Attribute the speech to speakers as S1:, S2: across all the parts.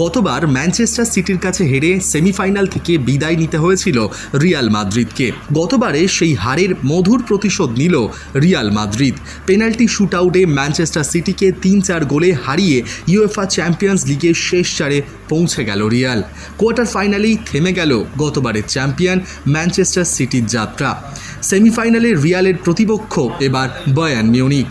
S1: গতবার ম্যানচেস্টার সিটির কাছে হেরে সেমিফাইনাল থেকে বিদায় নিতে হয়েছিল রিয়াল মাদ্রিদকে। গতবারে সেই হারের মধুর প্রতিশোধ নিল রিয়াল মাদ্রিদ। পেনাল্টি শুটআউটে ম্যানচেস্টার সিটিকে তিন চার গোলে হারিয়ে ইউএফআ চ্যাম্পিয়ন্স লিগের শেষ চারে পৌঁছে গেল রিয়াল। কোয়ার্টার ফাইনালেই থেমে গেল গতবারের চ্যাম্পিয়ন ম্যানচেস্টার সিটির যাত্রা। সেমিফাইনালে রিয়ালের প্রতিপক্ষ এবার বয়ান মিউনিক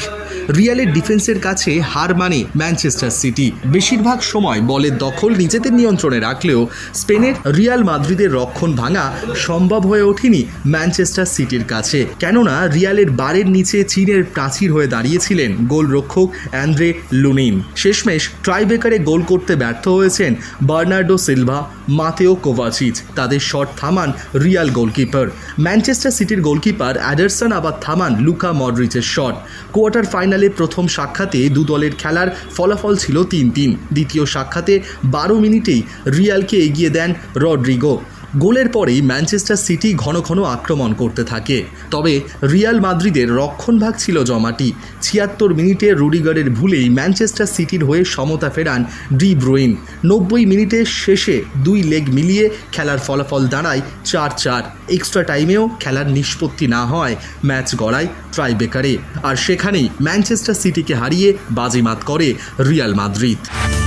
S1: রিয়ালের ডিফেন্সের কাছে হার মানে ম্যানচেস্টার সিটি। বেশিরভাগ সময় বলের দখল নিজেদের নিয়ন্ত্রণে রাখলেও স্পেনের রিয়াল মাদ্রিদের রক্ষণ ভাঙা সম্ভব হয়ে ওঠেনি ম্যানচেস্টার সিটির কাছে। কেননা রিয়ালের বারের নিচে চীনের প্রাচীর হয়ে দাঁড়িয়েছিলেন গোলরক্ষক অ্যান্দ্রে লুনিন। শেষমেশ ট্রাইবেকারে গোল করতে ব্যর্থ হয়েছেন বার্নার্ডো সিলভা, মাতেও কোভাচিচ, তাদের শট থামান রিয়াল গোলকিপার। ম্যানচেস্টার সিটির গোলকিপার অ্যাডারসন আবার থামান লুকা মডরিচের শট। কোয়ার্টার ফাইনালে প্রথম সাক্ষাতে দু দলের খেলার ফলাফল ছিল তিন তিন। দ্বিতীয় সাক্ষাতে বারো মিনিটেই রিয়ালকে এগিয়ে দেন রড্রিগো। গোলের পরেই ম্যানচেস্টার সিটি ঘন ঘন আক্রমণ করতে থাকে। তবে রিয়াল মাদ্রিদের রক্ষণভাগ ছিল জমাটি। ছিয়াত্তর মিনিটে রুডিগারের ভুলেই ম্যানচেস্টার সিটির হয়ে সমতা ফেরান ডি ব্রুইন। নব্বই মিনিটের শেষে দুই লেগ মিলিয়ে খেলার ফলাফল দাঁড়ায় চার চার। এক্সট্রা টাইমেও খেলার নিষ্পত্তি না হয় ম্যাচ গড়ায় ট্রাইবেকারে। আর সেখানেই ম্যানচেস্টার সিটিকে হারিয়ে বাজিমাত করে রিয়াল মাদ্রিদ।